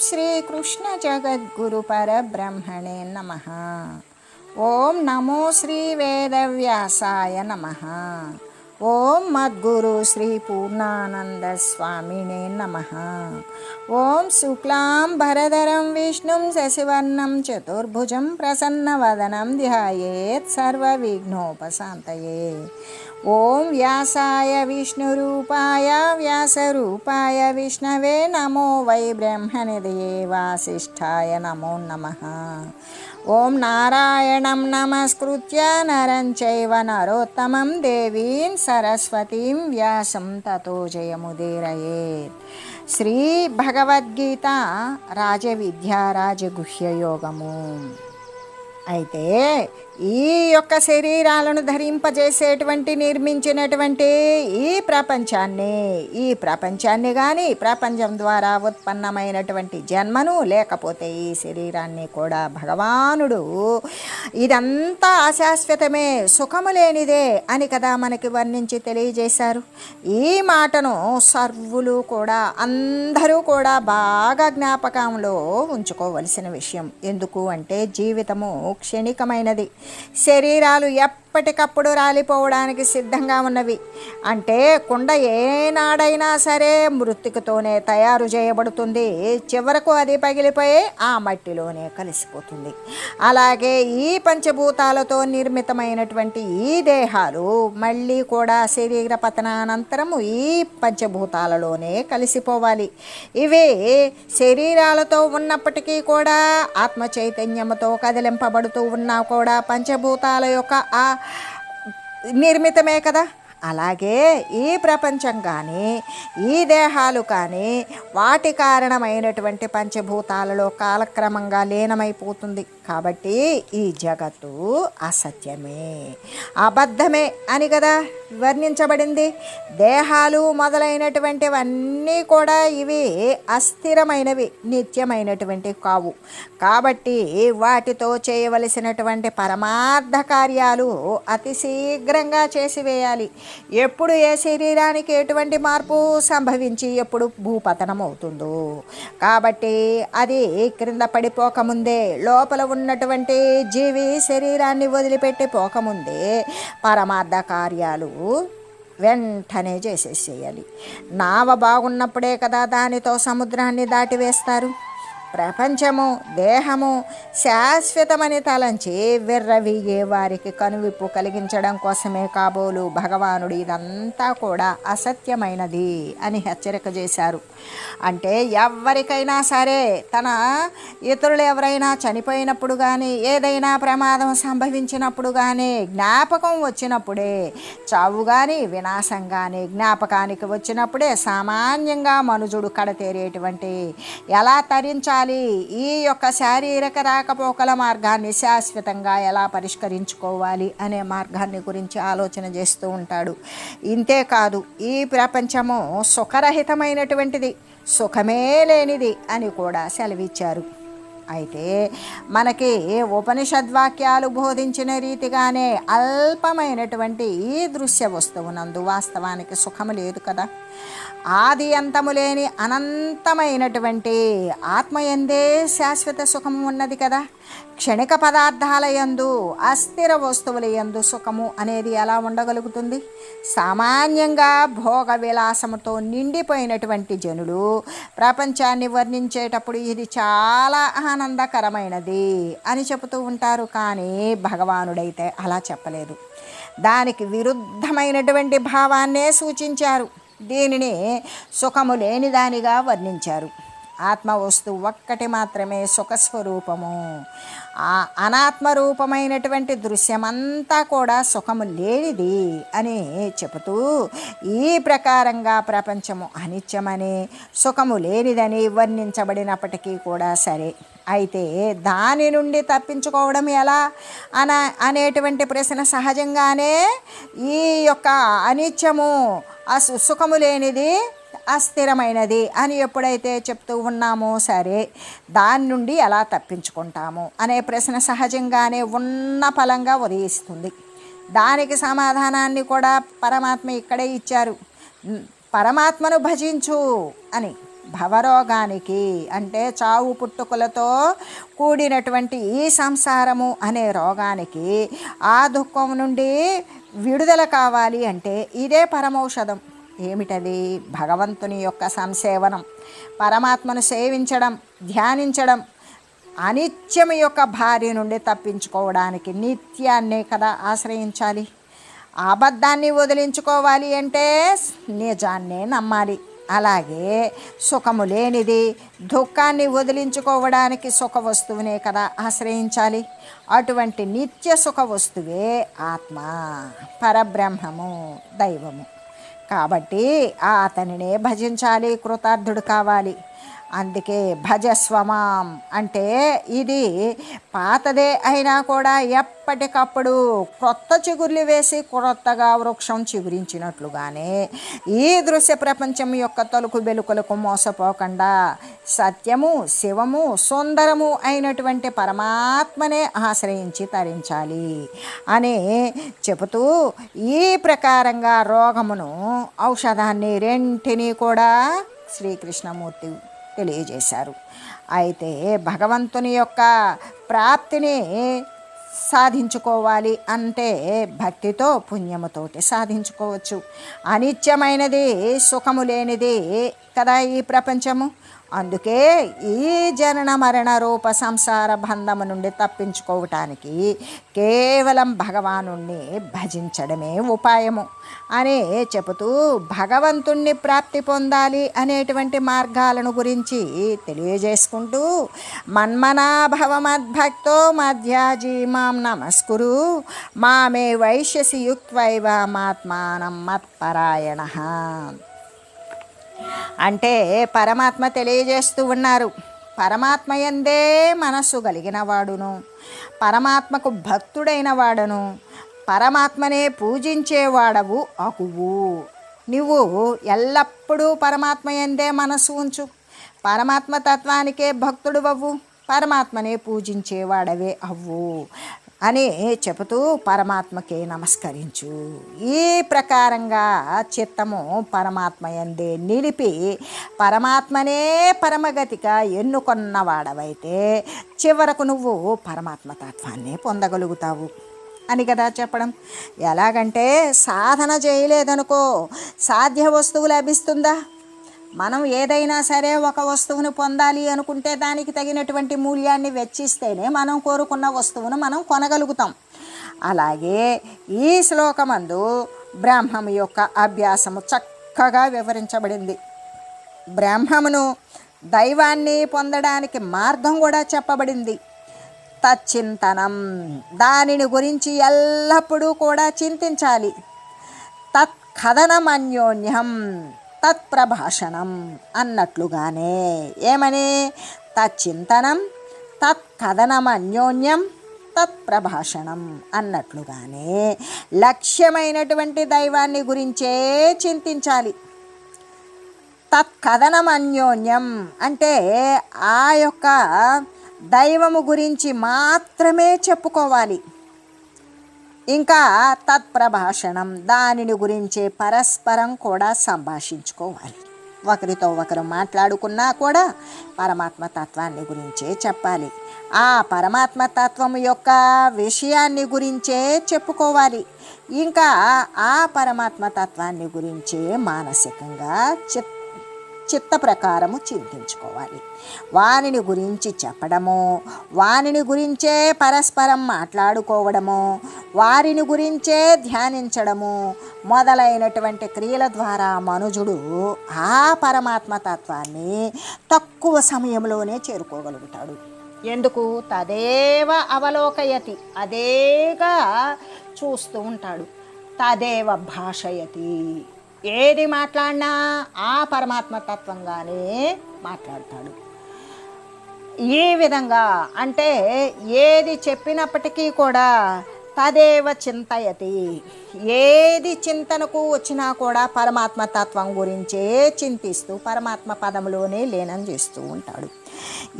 శ్రీకృష్ణ జగద్గురు పరబ్రహ్మణే నమ ఓం నమో శ్రీ వేదవ్యాసాయ నమ ఓం మద్గురు శ్రీ పూర్ణానంద స్వామినే నమ. ఓం శుక్లాం భరధరం విష్ణుం శశివర్ణం చతుర్భుజం ప్రసన్నవదనం ధ్యాయేత్ సర్వవిఘ్నోపశాంతయే. ఓం వ్యాసాయ విష్ణురూపాయ వ్యాసరూపాయ విష్ణవే నమో వై బ్రహ్మనిధయే వాసిష్ఠాయ నమో నమః. ఓం నారాయణం నమస్కృత్య నరం చైవ నరోత్తమం దేవీం సరస్వతీం వ్యాసం తతో జయముదీరయేత్ శ్రీ భగవద్గీత రాజవిద్యా రాజగుహ్యయోగము అయితే ఈ యొక్క శరీరాలను ధరింపజేసేటువంటి నిర్మించినటువంటి ఈ ప్రపంచాన్ని ఈ ప్రపంచాన్ని కానీ ప్రపంచం ద్వారా ఉత్పన్నమైనటువంటి జన్మను లేకపోతే ఈ శరీరాన్ని కూడా భగవానుడు ఇదంతా అశాశ్వతమే సుఖము లేనిదే అని కదా మనకి వర్ణించి తెలియజేశారు. ఈ మాటను సర్వులు కూడా అందరూ కూడా బాగా జ్ఞాపకంలో ఉంచుకోవలసిన విషయం. ఎందుకు అంటే జీవితము క్షణికమైనది. శరీరాలు ఎప్పటికప్పుడు రాలిపోవడానికి సిద్ధంగా ఉన్నవి. అంటే కుండ ఏనాడైనా సరే మృతికతోనే తయారు చేయబడుతుంది. చివరకు అది పగిలిపోయి ఆ మట్టిలోనే కలిసిపోతుంది. అలాగే ఈ పంచభూతాలతో నిర్మితమైనటువంటి ఈ దేహాలు మళ్ళీ కూడా శరీర పతనానంతరము ఈ పంచభూతాలలోనే కలిసిపోవాలి. ఇవి శరీరాలతో ఉన్నప్పటికీ కూడా ఆత్మ చైతన్యంతో కదిలింపబడుతూ ఉన్నా కూడా పంచభూతాల యొక్క ఆ నిర్మితమే కదా? అలాగే ఈ ప్రపంచం కానీ ఈ దేహాలు కానీ వాటి కారణమైనటువంటి పంచభూతాలలో కాలక్రమంగా లీనమైపోతుంది. కాబట్టి ఈ జగత్తు అసత్యమే. అబద్ధమే అని కదా వర్ణించబడింది. దేహాలు మొదలైనటువంటివన్నీ కూడా ఇవి అస్థిరమైనవి నిత్యమైనటువంటి కావు. కాబట్టి వాటితో చేయవలసినటువంటి పరమార్థ కార్యాలు అతి శీఘ్రంగా చేసివేయాలి. ఎప్పుడు ఏ శరీరానికి ఎటువంటి మార్పు సంభవించి ఎప్పుడు భూపతనం అవుతుందో కాబట్టి అది క్రింద పడిపోకముందే లోపల ఉన్న ఉన్నటువంటి జీవి శరీరాన్ని వదిలిపెట్టి పోకముందే పరమార్థ కార్యాలు వెంటనే చేసేసేయాలి. నావ బాగున్నప్పుడే కదా దానితో సముద్రాన్ని దాటివేస్తారు. ప్రపంచము దేహము శాశ్వతమని తలంచి విర్రవీగే వారికి కనువిప్పు కలిగించడం కోసమే కాబోలు భగవానుడు ఇదంతా కూడా అసత్యమైనది అని హెచ్చరిక చేశారు. అంటే ఎవరికైనా సరే తన ఇతరులు ఎవరైనా చనిపోయినప్పుడు కానీ ఏదైనా ప్రమాదం సంభవించినప్పుడు కానీ జ్ఞాపకం వచ్చినప్పుడే చావు కానీ వినాశం కానీ జ్ఞాపకానికి వచ్చినప్పుడే సామాన్యంగా మనుజుడు కడతేరేటువంటి ఎలా తరించాలి ఈ యొక్క శారీరక రాకపోకల మార్గాన్ని శాశ్వతంగా ఎలా పరిష్కరించుకోవాలి అనే మార్గాన్ని గురించి ఆలోచన చేస్తూ ఉంటాడు. ఇంతే కాదు ఈ ప్రపంచము సుఖరహితమైనటువంటిది సుఖమే లేనిది అని కూడా సెలవిచ్చారు. అయితే మనకి ఉపనిషద్వాక్యాలు బోధించిన రీతిగానే అల్పమైనటువంటి ఈ దృశ్య వస్తువునందు వాస్తవానికి సుఖము లేదు కదా. ఆది అంతము లేని అనంతమైనటువంటి ఆత్మయందే శాశ్వత సుఖము ఉన్నది కదా. క్షణిక పదార్థాల యందు అస్థిర వస్తువుల యందు సుఖము అనేది ఎలా ఉండగలుగుతుంది? సామాన్యంగా భోగ విలాసముతో నిండిపోయినటువంటి జనులు ప్రపంచాన్ని వర్ణించేటప్పుడు ఇది చాలా ఆనందకరమైనది అని చెబుతూ ఉంటారు. కానీ భగవానుడైతే అలా చెప్పలేదు. దానికి విరుద్ధమైనటువంటి భావాన్నే సూచించారు. దీనిని సుఖము లేనిదానిగా వర్ణించారు. ఆత్మ వస్తువు ఒక్కటి మాత్రమే సుఖస్వరూపము. ఆ అనాత్మరూపమైనటువంటి దృశ్యమంతా కూడా సుఖము లేనిది అని చెబుతూ ఈ ప్రకారంగా ప్రపంచము అనిత్యమని సుఖము లేనిదని వర్ణించబడినప్పటికీ కూడా సరే. అయితే దాని నుండి తప్పించుకోవడం ఎలా? అన అనేటువంటి ప్రశ్న సహజంగానే ఈ యొక్క అనిత్యము అసు సుఖము లేనిది అస్థిరమైనది అని ఎప్పుడైతే చెప్తూ ఉన్నామో సరే దాని నుండి ఎలా తప్పించుకుంటాము అనే ప్రశ్న సహజంగానే ఉన్న ఫలంగా ఉదయిస్తుంది. దానికి సమాధానాన్ని కూడా పరమాత్మ ఇక్కడే ఇచ్చారు. పరమాత్మను భజించు అని భవరోగానికి అంటే చావు పుట్టుకలతో కూడినటువంటి ఈ సంసారము అనే రోగానికి ఆ దుఃఖం నుండి విడుదల కావాలి అంటే ఇదే పరమౌషధం. ఏమిటది? భగవంతుని యొక్క సంసేవనం పరమాత్మను సేవించడం ధ్యానించడం అనిత్యం యొక్క భార్య నుండి తప్పించుకోవడానికి నిత్యాన్నే కదా ఆశ్రయించాలి. అబద్ధాన్ని వదిలించుకోవాలి అంటే నిజాన్నే నమ్మాలి. అలాగే సుఖము లేనిది దుఃఖాన్ని వదిలించుకోవడానికి సుఖ వస్తువునే కదా ఆశ్రయించాలి. అటువంటి నిత్య సుఖ వస్తువే ఆత్మ పరబ్రహ్మము దైవము. కాబట్టి ఆ అతనినే భజించాలి కృతార్థుడు కావాలి. అందుకే భజస్వమాం అంటే ఇది పాతదే అయినా కూడా ఎప్పటికప్పుడు కొత్త చిగుర్లు వేసి కొత్తగా వృక్షం చిగురించినట్లుగానే ఈ దృశ్య ప్రపంచం యొక్క తలుకు వెలుకలకు మోసపోకుండా సత్యము శివము సుందరము అయినటువంటి పరమాత్మనే ఆశ్రయించి తరించాలి అని చెబుతూ ఈ ప్రకారంగా రోగమును ఔషధాన్ని రెంటిని కూడా శ్రీకృష్ణమూర్తి తెలియజేశారు. అయితే భగవంతుని యొక్క ప్రాప్తిని సాధించుకోవాలి అంటే భక్తితో పుణ్యముతోటి సాధించుకోవచ్చు. అనిత్యమైనది సుఖము లేనిది కదా ఈ ప్రపంచము? అందుకే ఈ జనన మరణ రూప సంసార బంధము నుండి తప్పించుకోవటానికి కేవలం భగవానుణ్ణి భజించడమే ఉపాయము అని చెబుతూ భగవంతుణ్ణి ప్రాప్తి పొందాలి అనేటువంటి మార్గాలను గురించి తెలియజేసుకుంటూ మన్మనాభవమద్భక్తో మధ్యాజీ మాం నమస్కురు. మామే వైశ్యసి యుక్వైవ మాత్మానం మత్పరాయణ. అంటే పరమాత్మ తెలియజేస్తూ ఉన్నారు. పరమాత్మ ఎందే మనస్సు కలిగిన వాడును పరమాత్మకు భక్తుడైన వాడను పరమాత్మనే పూజించేవాడవు అగువు. నువ్వు ఎల్లప్పుడూ పరమాత్మ ఎందే మనస్సు ఉంచు. పరమాత్మ తత్వానికే భక్తుడు అవ్వు పరమాత్మనే పూజించేవాడవే అవ్వు. అని చెబుతూ పరమాత్మకి నమస్కరించు. ఈ ప్రకారంగా చిత్తము పరమాత్మ ఎందే నిలిపి పరమాత్మనే పరమగతిగా ఎన్నుకొన్నవాడవైతే చివరకు నువ్వు పరమాత్మ తత్వాన్ని పొందగలుగుతావు అని కదా చెప్పడం. ఎలాగంటే సాధన చేయలేదనుకో సాధ్య వస్తువు లభిస్తుందా? మనం ఏదైనా సరే ఒక వస్తువును పొందాలి అనుకుంటే దానికి తగినటువంటి మూల్యాన్ని వెచ్చిస్తేనే మనం కోరుకున్న వస్తువును మనం కొనగలుగుతాం. అలాగే ఈ శ్లోకమందు బ్రాహ్మము యొక్క అభ్యాసము చక్కగా వివరించబడింది. బ్రాహ్మమును దైవాన్ని పొందడానికి మార్గం కూడా చెప్పబడింది. తచ్చింతనం దానిని గురించి ఎల్లప్పుడూ కూడా చింతించాలి. తత్ కథనమన్యోన్యం తత్ప్రభాషణం అన్నట్లుగానే. ఏమని? తచ్చింతనం తత్కథనమన్యోన్యం తత్ప్రభాషణం అన్నట్లుగానే. లక్ష్యమైనటువంటి దైవాన్ని గురించే చింతించాలి. తత్కథనమన్యోన్యం అంటే ఆ యొక్క దైవము గురించి మాత్రమే చెప్పుకోవాలి. ఇంకా తత్ప్రభాషణం దానిని గురించే పరస్పరం కూడా సంభాషించుకోవాలి. ఒకరితో ఒకరు మాట్లాడుకున్నా కూడా పరమాత్మ తత్వాన్ని గురించే చెప్పాలి. ఆ పరమాత్మ తత్వం యొక్క విషయాన్ని గురించే చెప్పుకోవాలి. ఇంకా ఆ పరమాత్మ తత్వాన్ని గురించే మానసికంగా చెప్ చిత్త ప్రకారము చింతించుకోవాలి వానిని గురించి చెప్పడము వానిని గురించే పరస్పరం మాట్లాడుకోవడము వారిని గురించే ధ్యానించడము మొదలైనటువంటి క్రియల ద్వారా మనుజుడు ఆ పరమాత్మ తత్వాన్ని తక్కువ సమయంలోనే చేరుకోగలుగుతాడు. ఎందుకు? తదేవ అవలోకయతి అదేగా చూస్తూ ఉంటాడు. తదేవ భాషయతి. ఏది మాట్లాడినా ఆ పరమాత్మ తత్వంగానే మాట్లాడతాడు. ఈ విధంగా అంటే ఏది చెప్పినప్పటికీ కూడా తదేవ చింతయతి. ఏది చింతనకు వచ్చినా కూడా పరమాత్మ తత్వం గురించే చింతిస్తూ పరమాత్మ పదంలోనే లీనం చేస్తూ ఉంటాడు.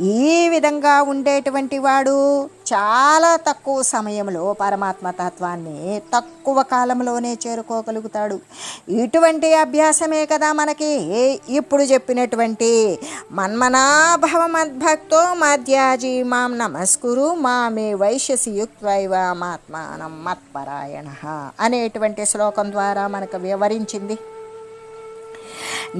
ఈ విధంగా ఉండేటువంటి వాడు చాలా తక్కువ సమయంలో పరమాత్మ తత్వాన్ని తక్కువ కాలంలోనే చేరుకోగలుగుతాడు. ఇటువంటి అభ్యాసమే కదా మనకి. ఇప్పుడు చెప్పినటువంటి మన్మనాభవ మద్భక్తో మధ్యాజీ మాం నమస్కురు మామే వైశ్యసి యుక్త్వైవ మాత్మానం మత్పరాయణ అనేటువంటి శ్లోకం ద్వారా మనకు వివరించింది.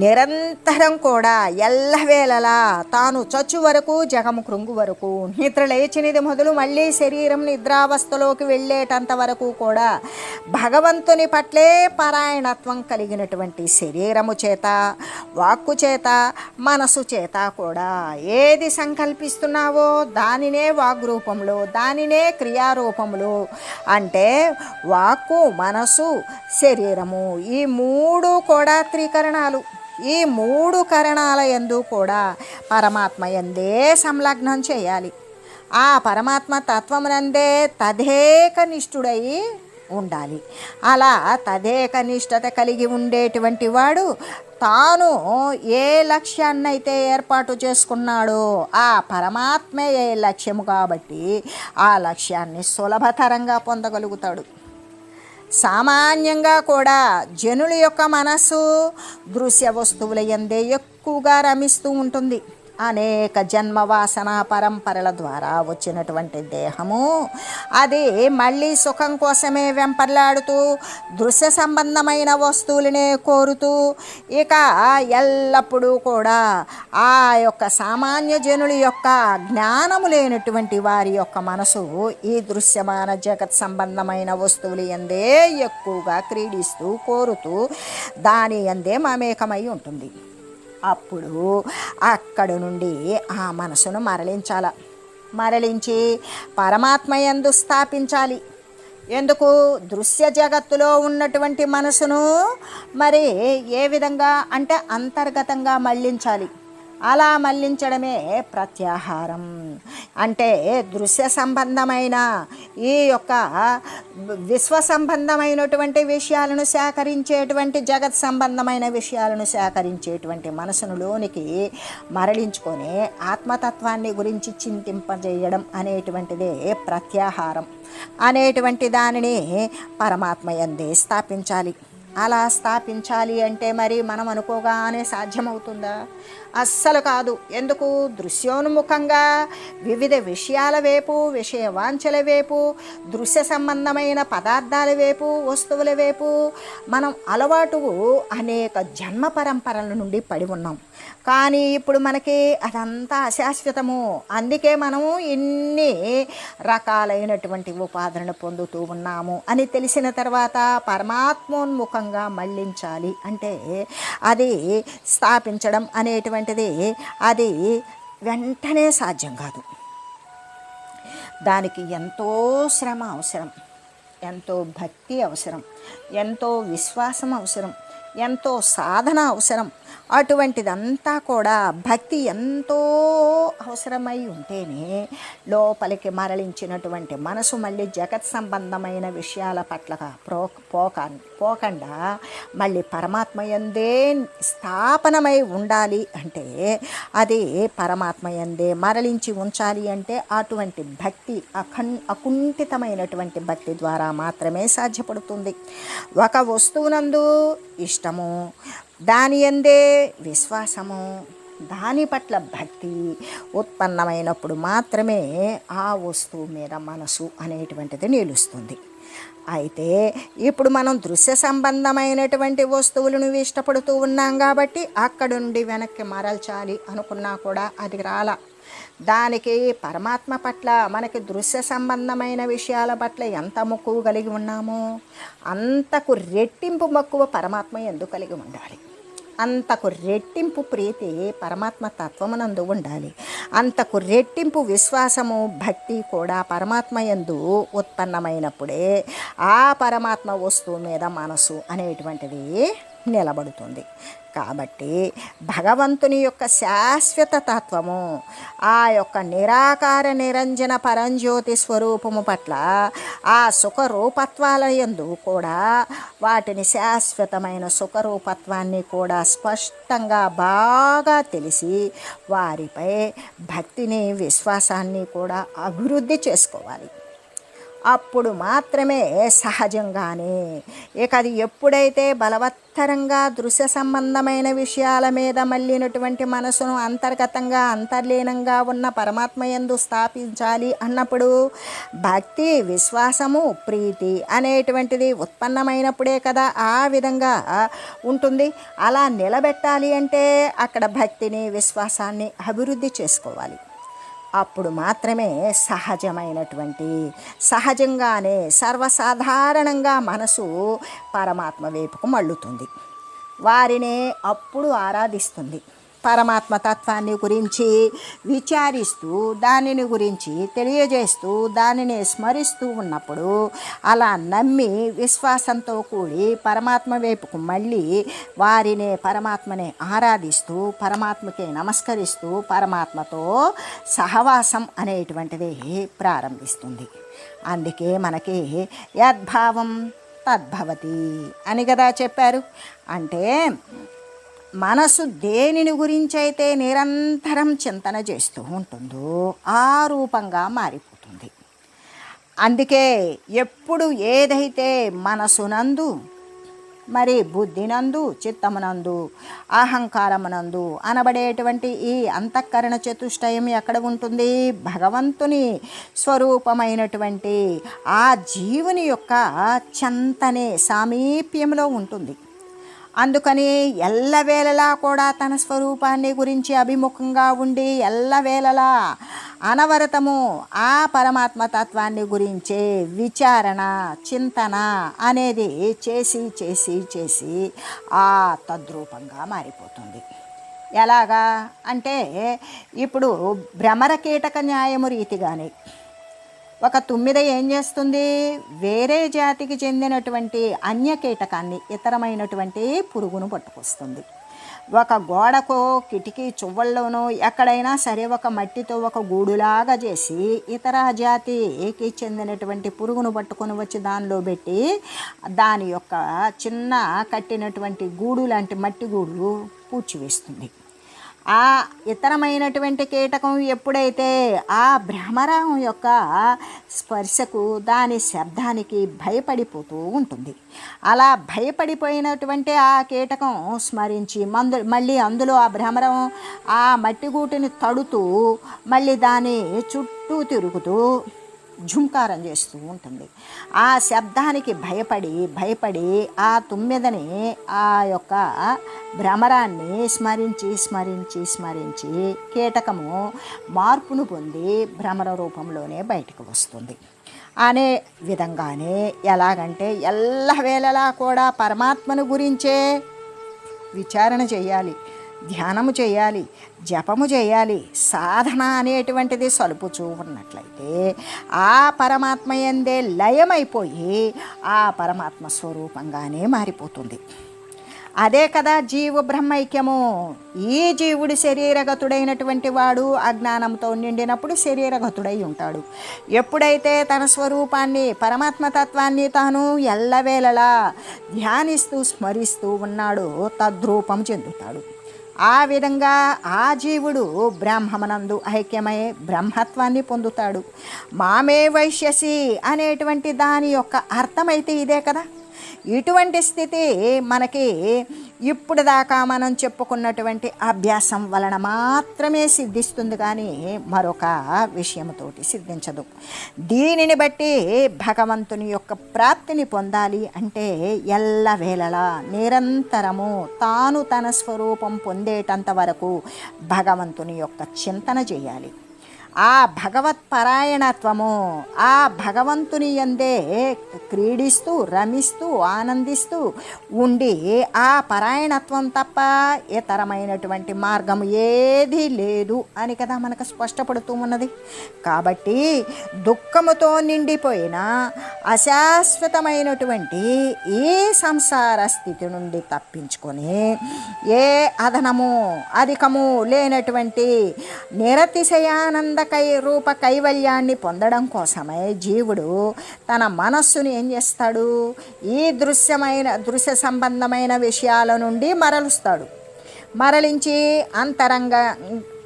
నిరంతరం కూడా ఎల్లవేళలా తాను చచ్చు వరకు జగము కృంగు వరకు నిద్ర లేచినది మొదలు మళ్ళీ శరీరం నిద్రావస్థలోకి వెళ్ళేటంత వరకు కూడా భగవంతుని పట్లే పారాయణత్వం కలిగినటువంటి శరీరము చేత వాక్కు చేత మనసు చేత కూడా ఏది సంకల్పిస్తున్నావో దానినే వాగ్రూపంలో దానినే క్రియారూపంలో అంటే వాక్కు మనసు శరీరము ఈ మూడు కూడా త్రీకరణాలు ఈ మూడు కరణాల ఎందు కూడా పరమాత్మ ఎందే సంలగ్నం చేయాలి. ఆ పరమాత్మ తత్వమునందే తదేక నిష్ఠుడై ఉండాలి. అలా తదేక నిష్ఠత కలిగి ఉండేటువంటి వాడు తాను ఏ లక్ష్యాన్నైతే ఏర్పాటు చేసుకున్నాడో ఆ పరమాత్మే ఏ లక్ష్యము కాబట్టి ఆ లక్ష్యాన్ని సులభతరంగా పొందగలుగుతాడు. సామాన్యంగా కూడా జనుల యొక్క మనస్సు దృశ్య వస్తువుల ఎందే ఎక్కువగా రమిస్తూ ఉంటుంది. అనేక జన్మ వాసన పరంపరల ద్వారా వచ్చినటువంటి దేహము. అది మళ్ళీ సుఖం కోసమే వెంపర్లాడుతూ దృశ్య సంబంధమైన వస్తువులనే కోరుతూ ఇక ఎల్లప్పుడూ కూడా ఆ యొక్క సామాన్య జనుల యొక్క జ్ఞానము లేనటువంటి వారి యొక్క మనసు ఈ దృశ్యమాన జగత్ సంబంధమైన వస్తువులు ఎందే ఎక్కువగా క్రీడిస్తూ కోరుతూ దాని ఎందే మమేకమై ఉంటుంది. అప్పుడు అక్కడ నుండి ఆ మనసును మరలించాల. మరలించి పరమాత్మ యందు స్థాపించాలి. ఎందుకు? దృశ్య జగత్తులో ఉన్నటువంటి మనసును మరి ఏ విధంగా అంటే అంతర్గతంగా మళ్ళించాలి. అలా మళ్ళించడమే ప్రత్యాహారం. అంటే దృశ్య సంబంధమైన ఈ యొక్క విశ్వ సంబంధమైనటువంటి విషయాలను సేకరించేటువంటి జగత్ సంబంధమైన విషయాలను సేకరించేటువంటి మనసును లోనికి మరలించుకొని ఆత్మతత్వాన్ని గురించి చింతింపజేయడం అనేటువంటిదే ప్రత్యాహారం. అనేటువంటి దానిని పరమాత్మ ఎందే స్థాపించాలి. అలా స్థాపించాలి అంటే మరి మనం అనుకోగానే సాధ్యమవుతుందా? అస్సలు కాదు. ఎందుకు? దృశ్యోన్ముఖంగా వివిధ విషయాల వైపు విషయ వాంఛల వైపు దృశ్య సంబంధమైన పదార్థాల వైపు వస్తువుల వైపు. మనం అలవాటు అనేక జన్మ పరంపరల నుండి పడి ఉన్నాం. కానీ ఇప్పుడు మనకి అదంతా అశాశ్వతము. అందుకే మనము ఇన్ని రకాలైనటువంటి ఉపాధులను పొందుతూ ఉన్నాము అని తెలిసిన తర్వాత పరమాత్మోన్ముఖంగా మళ్ళించాలి అంటే అది స్థాపించడం అనేటువంటి అనేటువంటిది అది వెంటనే సాధ్యం కాదు. దానికి ఎంతో శ్రమ అవసరం ఎంతో భక్తి అవసరం ఎంతో విశ్వాసం అవసరం ఎంతో సాధన అవసరం అటువంటిదంతా కూడా భక్తి ఎంతో అవసరమై ఉంటేనే లోపలికి మరలించినటువంటి మనసు మళ్ళీ జగత్ సంబంధమైన విషయాల పట్ల ప్రో పోక పోకుండా మళ్ళీ పరమాత్మ ఎందే స్థాపనమై ఉండాలి అంటే అది పరమాత్మ ఎందే మరలించి ఉంచాలి అంటే అటువంటి భక్తి అఖం అకుంఠితమైనటువంటి భక్తి ద్వారా మాత్రమే సాధ్యపడుతుంది. ఒక వస్తువునందు ఇష్టము దాని ఎందే విశ్వాసము. దాని పట్ల భక్తి ఉత్పన్నమైనప్పుడు మాత్రమే ఆ వస్తువు మీద మనసు అనేటువంటిది నిలుస్తుంది. అయితే ఇప్పుడు మనం దృశ్య సంబంధమైనటువంటి వస్తువులను ఇష్టపడుతూ ఉన్నాం కాబట్టి అక్కడ నుండి వెనక్కి మరల్చాలి అనుకున్నా కూడా అది రాల. దానికి పరమాత్మ పట్ల మనకి దృశ్య సంబంధమైన విషయాల పట్ల ఎంత మక్కువ కలిగి ఉన్నామో అంతకు రెట్టింపు మక్కువ పరమాత్మ ఎందుకు కలిగి ఉండాలి? అంతకు రెట్టింపు ప్రీతి పరమాత్మ తత్వమునందు ఉండాలి. అంతకు రెట్టింపు విశ్వాసము భక్తి కూడా పరమాత్మ యందు ఉత్పన్నమైనప్పుడే ఆ పరమాత్మ వస్తువు మీద మనసు అనేటువంటిది నిలబడుతుంది. కాబట్టి భగవంతుని యొక్క శాశ్వత తత్వము ఆ యొక్క నిరాకార నిరంజన పరంజ్యోతి స్వరూపము పట్ల ఆ సుఖరూపత్వాల యందు కూడా వాటిని శాశ్వతమైన సుఖరూపత్వాన్ని కూడా స్పష్టంగా బాగా తెలిసి వారిపై భక్తిని విశ్వాసాన్ని కూడా అభివృద్ధి చేసుకోవాలి. అప్పుడు మాత్రమే సహజంగానే. ఇక అది ఎప్పుడైతే బలవత్తరంగా దృశ్య సంబంధమైన విషయాల మీద మళ్ళినటువంటి మనసును అంతర్గతంగా అంతర్లీనంగా ఉన్న పరమాత్మ ఎందు స్థాపించాలి అన్నప్పుడు భక్తి విశ్వాసము ప్రీతి అనేటువంటిది ఉత్పన్నమైనప్పుడే కదా ఆ విధంగా ఉంటుంది. అలా నిలబెట్టాలి అంటే అక్కడ భక్తిని విశ్వాసాన్ని అభివృద్ధి చేసుకోవాలి. అప్పుడు మాత్రమే సహజమైనటువంటి సహజంగానే సర్వసాధారణంగా మనసు పరమాత్మ వైపుకు మళ్ళుతుంది. వారినే అప్పుడు ఆరాధిస్తుంది. పరమాత్మ తత్వాన్ని గురించి విచారిస్తూ దానిని గురించి తెలియజేస్తూ దానిని స్మరిస్తూ ఉన్నప్పుడు అలా నమ్మి విశ్వాసంతో కూడి పరమాత్మ వైపుకు మళ్ళీ వారినే పరమాత్మని ఆరాధిస్తూ పరమాత్మకి నమస్కరిస్తూ పరమాత్మతో సహవాసం అనేటువంటిది ప్రారంభిస్తుంది. అందుకే మనకి యద్భావం తద్భవతి అని కదా చెప్పారు. అంటే మనసు దేనిని గురించి అయితే నిరంతరం చింతన చేస్తూ ఉంటుందో ఆ రూపంగా మారిపోతుంది. అందుకే ఎప్పుడు ఏదైతే మనసునందు మరి బుద్ధినందు చిత్తమునందు అహంకారమునందు అనబడేటువంటి ఈ అంతఃకరణ చతుష్టయం ఎక్కడ ఉంటుంది? భగవంతుని స్వరూపమైనటువంటి ఆ జీవుని యొక్క చెంతనే సామీప్యంలో ఉంటుంది. అందుకని ఎల్లవేళలా కూడా తన స్వరూపాన్ని గురించి అభిముఖంగా ఉండి ఎల్లవేళలా అనవరతము ఆ పరమాత్మ తత్వాన్ని గురించే విచారణ చింతన అనేది చేసి చేసి చేసి ఆ తద్రూపంగా మారిపోతుంది. ఎలాగా? అంటే ఇప్పుడు భ్రమర కీటక న్యాయము రీతిగానే ఒక తుమ్మిద ఏం చేస్తుంది? వేరే జాతికి చెందినటువంటి అన్య కీటకాన్ని ఇతరమైనటువంటి పురుగును పట్టుకొస్తుంది. ఒక గోడకో కిటికీ చువ్వల్లోనో ఎక్కడైనా సరే ఒక మట్టితో ఒక గూడులాగా చేసి ఇతర జాతికి చెందినటువంటి పురుగును పట్టుకొని వచ్చి దానిలో పెట్టి దాని యొక్క చిన్న కట్టినటువంటి గూడు లాంటి మట్టి గూడు పూడ్చివేస్తుంది. ఆ ఇతరమైనటువంటి కీటకం ఎప్పుడైతే ఆ భ్రమరం యొక్క స్పర్శకు దాని శబ్దానికి భయపడిపోతూ ఉంటుంది. అలా భయపడిపోయినటువంటి ఆ కీటకం స్మరించి మందు మళ్ళీ అందులో ఆ భ్రమరం ఆ మట్టిగూటిని తడుతూ మళ్ళీ దాని చుట్టూ తిరుగుతూ ఝుంకారం చేస్తూ ఉంటుంది. ఆ శబ్దానికి భయపడి భయపడి ఆ తుమ్మెదని ఆ యొక్క భ్రమరాన్ని స్మరించి స్మరించి స్మరించి కీటకము మార్పును పొంది భ్రమర రూపంలోనే బయటకు వస్తుంది. అనే విధంగానే ఎలాగంటే ఎల్లవేళలా కూడా పరమాత్మను గురించే విచారణ చేయాలి. ధ్యానము చేయాలి జపము చేయాలి సాధన అనేటువంటిది సలుపుచూ ఉన్నట్లయితే ఆ పరమాత్మ ఎందే లయమైపోయి ఆ పరమాత్మ స్వరూపంగానే మారిపోతుంది. అదే కదా జీవ బ్రహ్మైక్యము. ఈ జీవుడి శరీరగతుడైనటువంటి వాడు అజ్ఞానంతో నిండినప్పుడు శరీరగతుడై ఉంటాడు. ఎప్పుడైతే తన స్వరూపాన్ని పరమాత్మతత్వాన్ని తాను ఎల్లవేళలా ధ్యానిస్తూ స్మరిస్తూ ఉన్నాడో తద్రూపం చెందుతాడు. ఆ విధంగా ఆ జీవుడు బ్రహ్మమనందు ఐక్యమై బ్రహ్మత్వాన్ని పొందుతాడు. మామే వైశ్యసి అనేటువంటి దాని యొక్క అర్థమైతే ఇదే కదా. ఇటువంటి స్థితి మనకి ఇప్పుడు దాకా మనం చెప్పుకున్నటువంటి అభ్యాసం వలన మాత్రమే సిద్ధిస్తుంది కానీ మరొక విషయంతోటి సిద్ధించదు. దీనిని బట్టి భగవంతుని యొక్క ప్రాప్తిని పొందాలి అంటే ఎల్లవేళలా నిరంతరము తాను తన స్వరూపం పొందేటంత వరకు భగవంతుని యొక్క చింతన చేయాలి. ఆ భగవత్ పరాయణత్వము ఆ భగవంతుని ఎందే క్రీడిస్తూ రమిస్తూ ఆనందిస్తూ ఉండి ఆ పరాయణత్వం తప్ప ఇతరమైనటువంటి మార్గం ఏదీ లేదు అని కదా మనకు స్పష్టపడుతూ ఉన్నది. కాబట్టి దుఃఖముతో నిండిపోయిన అశాశ్వతమైనటువంటి ఈ సంసార స్థితి నుండి తప్పించుకొని ఏ అదనము అధికము లేనటువంటి నిరతిశయానంద కై రూప కైవల్యాన్ని పొందడం కోసమే జీవుడు తన మనస్సును ఏం చేస్తాడు? ఈ దృశ్యమైన దృశ్య సంబంధమైన విషయాల నుండి మరలుస్తాడు. మరలించి అంతరంగ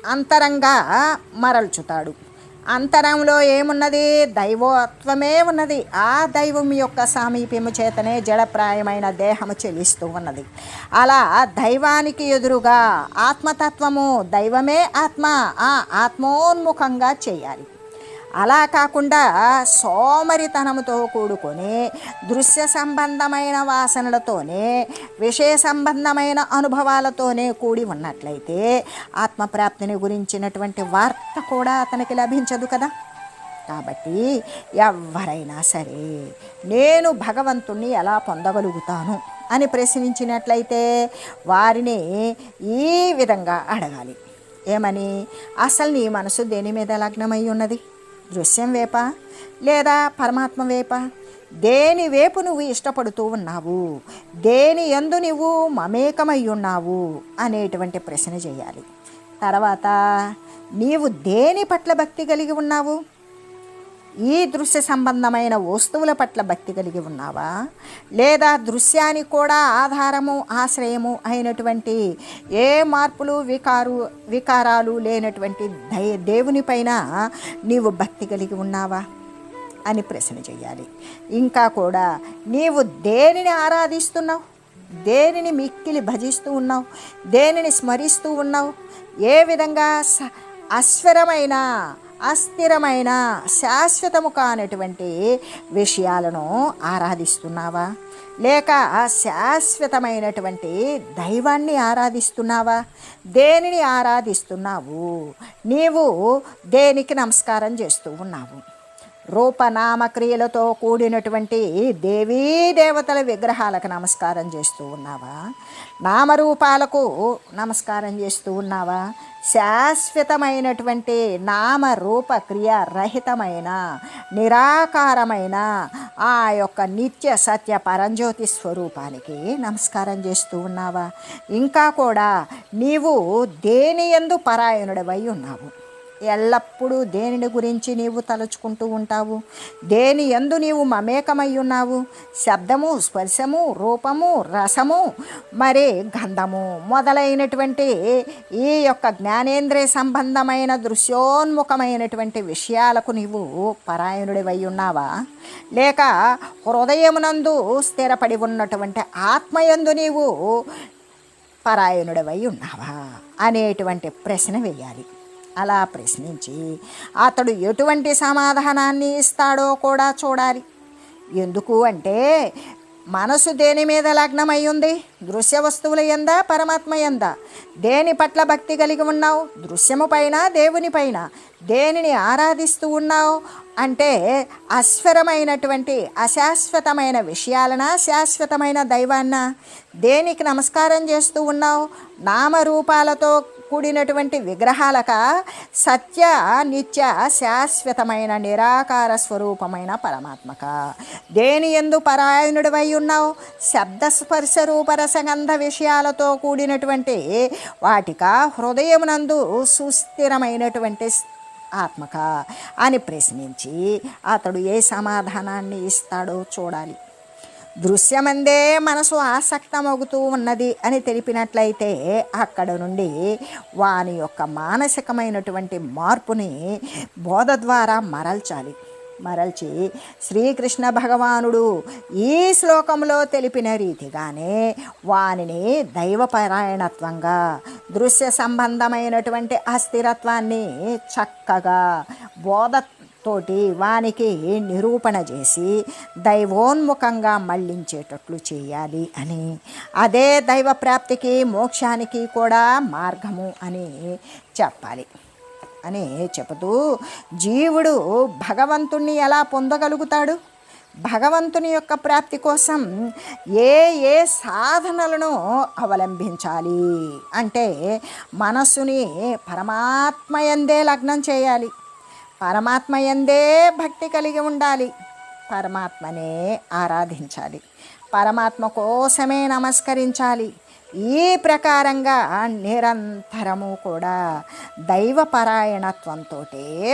అంతరంగా మరల్చుతాడు. అంతరంలో ఏమున్నది? దైవత్వమే ఉన్నది. ఆ దైవం యొక్క సామీప్యము చేతనే జడప్రాయమైన దేహము చెలిస్తూ ఉన్నది. అలా దైవానికి ఎదురుగా ఆత్మతత్వము దైవమే ఆత్మ. ఆ ఆత్మోన్ముఖంగా చేయాలి. అలా కాకుండా సోమరితనముతో కూడుకొని దృశ్య సంబంధమైన వాసనలతోనే విషయ సంబంధమైన అనుభవాలతోనే కూడి ఉన్నట్లయితే ఆత్మప్రాప్తిని గురించినటువంటి వార్త కూడా అతనికి లభించదు కదా. కాబట్టి ఎవరైనా సరే నేను భగవంతుణ్ణి ఎలా పొందగలుగుతాను అని ప్రశ్నించినట్లయితే వారిని ఈ విధంగా అడగాలి. ఏమని? అసలు నీ మనసు దేని మీద లగ్నమై ఉన్నది? దృశ్యం వేప లేదా పరమాత్మ వేప? దేని వేపు నువ్వు ఇష్టపడుతూ ఉన్నావు? దేని ఎందు నువ్వు మమేకమై ఉన్నావు? అనేటువంటి ప్రశ్న చేయాలి. తర్వాత నీవు దేని పట్ల భక్తి కలిగి ఉన్నావు? ఈ దృశ్య సంబంధమైన వస్తువుల పట్ల భక్తి కలిగి ఉన్నావా? లేదా దృశ్యానికి కూడా ఆధారము ఆశ్రయము అయినటువంటి ఏ మార్పులు వికారు వికారాలు లేనటువంటి దయ దేవునిపైన నీవు భక్తి కలిగి ఉన్నావా? అని ప్రశ్న చేయాలి. ఇంకా కూడా నీవు దేనిని ఆరాధిస్తున్నావు? దేనిని మిక్కిలి భజిస్తూ ఉన్నావు? దేనిని స్మరిస్తూ ఉన్నావు? ఏ విధంగా స- అస్వరమైన అస్థిరమైన శాశ్వతము కానటువంటి విషయాలను ఆరాధిస్తున్నావా? లేక శాశ్వతమైనటువంటి దైవాన్ని ఆరాధిస్తున్నావా? దేనిని ఆరాధిస్తున్నావు? నీవు దేనికి నమస్కారం చేస్తూ ఉన్నావు? రూపనామక్రియలతో కూడినటువంటి దేవీ దేవతల విగ్రహాలకు నమస్కారం చేస్తూ ఉన్నావా? నామరూపాలకు నమస్కారం చేస్తూ ఉన్నావా? శాశ్వతమైనటువంటి నామరూప క్రియ రహితమైన నిరాకారమైన ఆ యొక్క నిత్య సత్య పరంజ్యోతి స్వరూపానికి నమస్కారం చేస్తూ ఉన్నావా? ఇంకా కూడా నీవు దేని ఎందు పరాయణుడవై ఉన్నావు? ఎల్లప్పుడూ దేనిని గురించి నీవు తలుచుకుంటూ ఉంటావు? దేని ఎందు నీవు మమేకమై ఉన్నావు? శబ్దము స్పర్శము రూపము రసము మరి గంధము మొదలైనటువంటి ఈ యొక్క జ్ఞానేంద్రియ సంబంధమైన దృశ్యోన్ముఖమైనటువంటి విషయాలకు నీవు పరాయణుడివై ఉన్నావా? లేక హృదయమునందు స్థిరపడి ఉన్నటువంటి ఆత్మయందు నీవు పరాయణుడివై ఉన్నావా? అనేటువంటి ప్రశ్న వేయాలి. అలా ప్రశ్నించి అతడు ఎటువంటి సమాధానాన్ని ఇస్తాడో కూడా చూడాలి. ఎందుకు అంటే మనసు దేని మీద లగ్నమై ఉంది? దృశ్య వస్తువుల ఎందా పరమాత్మ ఎందా దేని పట్ల భక్తి కలిగి ఉన్నావు? దృశ్యము పైన దేవుని పైన? దేనిని ఆరాధిస్తూ ఉన్నావు? అంటే అస్ఫరమైనటువంటి అశాశ్వతమైన విషయాలన? శాశ్వతమైన దైవాన్న? దేనికి నమస్కారం చేస్తూ ఉన్నావు? నామరూపాలతో కూడినటువంటి విగ్రహాలక సత్య నిత్య శాశ్వతమైన నిరాకార స్వరూపమైన పరమాత్మక. దేని ఎందు పరాయణుడివై ఉన్నావు? శబ్ద స్పర్శ రూపరసగంధ విషయాలతో కూడినటువంటి వాటిక హృదయమునందు సుస్థిరమైనటువంటి ఆత్మక అని ప్రశ్నించి అతడు ఏ సమాధానాన్ని ఇస్తాడో చూడాలి. దృశ్యమందే మనసు ఆసక్తమవుతూ ఉన్నది అని తెలిపినట్లయితే అక్కడ నుండి వాని యొక్క మానసికమైనటువంటి మార్పుని బోధ ద్వారా మరల్చాలి. మరల్చి శ్రీకృష్ణ భగవానుడు ఈ శ్లోకంలో తెలిపిన రీతిగానే వానిని దైవపరాయణత్వంగా దృశ్య సంబంధమైనటువంటి అస్థిరత్వాన్ని చక్కగా బోధ తోటి వానికి నిరూపణ చేసి దైవోన్ముఖంగా మళ్ళించేటట్లు చేయాలి అని. అదే దైవ ప్రాప్తికి మోక్షానికి కూడా మార్గము అని చెప్పాలి. అని చెబుతూ జీవుడు భగవంతుణ్ణి ఎలా పొందగలుగుతాడు? భగవంతుని యొక్క ప్రాప్తి కోసం ఏ ఏ సాధనలను అవలంబించాలి? అంటే మనస్సుని పరమాత్మ ఎందే లగ్నం చేయాలి. పరమాత్మ ఎందే భక్తి కలిగి ఉండాలి. పరమాత్మనే ఆరాధించాలి. పరమాత్మ కోసమే నమస్కరించాలి. ఈ ప్రకారంగా నిరంతరము కూడా దైవపరాయణత్వంతో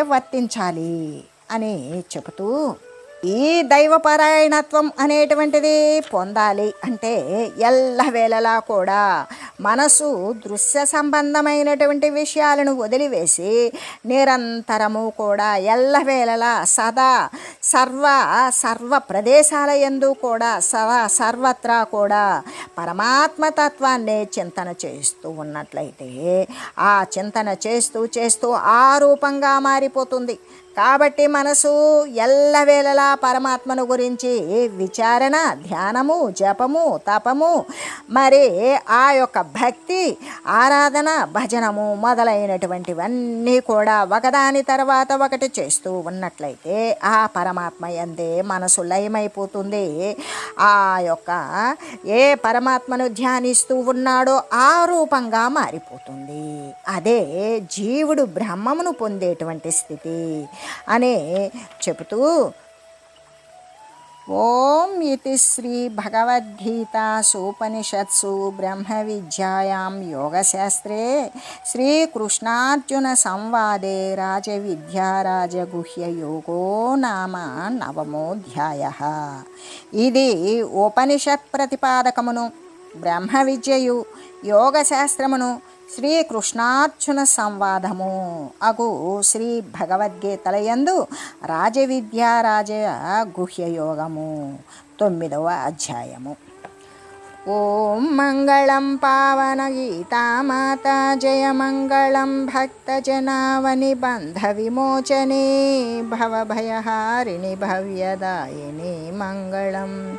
వర్తించాలి అని చెబుతూ ఈ దైవపరాయణత్వం అనేటువంటిది పొందాలి అంటే ఎల్లవేళలా కూడా మనసు దృశ్య సంబంధమైనటువంటి విషయాలను వదిలివేసి నిరంతరము కూడా ఎల్లవేళలా సదా సర్వ సర్వ ప్రదేశాల ఎందు కూడా సదా సర్వత్రా కూడా పరమాత్మతత్వాన్ని చింతన చేస్తూ ఉన్నట్లయితే ఆ చింతన చేస్తూ చేస్తూ ఆ రూపంగా మారిపోతుంది. కాబట్టి మనసు ఎల్లవేళలా పరమాత్మను గురించి విచారణ ధ్యానము జపము తపము మరి ఆ యొక్క భక్తి ఆరాధన భజనము మొదలైనటువంటివన్నీ కూడా ఒకదాని తర్వాత ఒకటి చేస్తూ ఉన్నట్లయితే ఆ పరమాత్మ ఎందే మనసు లయమైపోతుంది. ఆ యొక్క ఏ పరమాత్మను ధ్యానిస్తూ ఉన్నాడో ఆ రూపంగా మారిపోతుంది. అదే జీవుడు బ్రహ్మమును పొందేటువంటి స్థితి అని చెబుతూ ఓం ఇది శ్రీ భగవద్గీత సూపనిషత్సు బ్రహ్మ విద్యాయాం యోగశాస్త్రే శ్రీకృష్ణార్జున సంవాదే రాజవిద్యారాజగుహ్య యోగో నామ నవమోధ్యాయ. ఇది ఉపనిషత్ ప్రతిపాదకమును బ్రహ్మ విద్యయు యోగశాస్త్రమును శ్రీకృష్ణార్జున సంవాదము అగు శ్రీ భగవద్గీతలయందు రాజవిద్యా రాజ గుహ్యయోగము. తొమ్మిదవ అధ్యాయము. ఓం మంగళం పావన గీతామాత జయ మంగళం భక్తజనావని బంధ విమోచనే భవభయహారిణి భవ్యదాయిని మంగళం.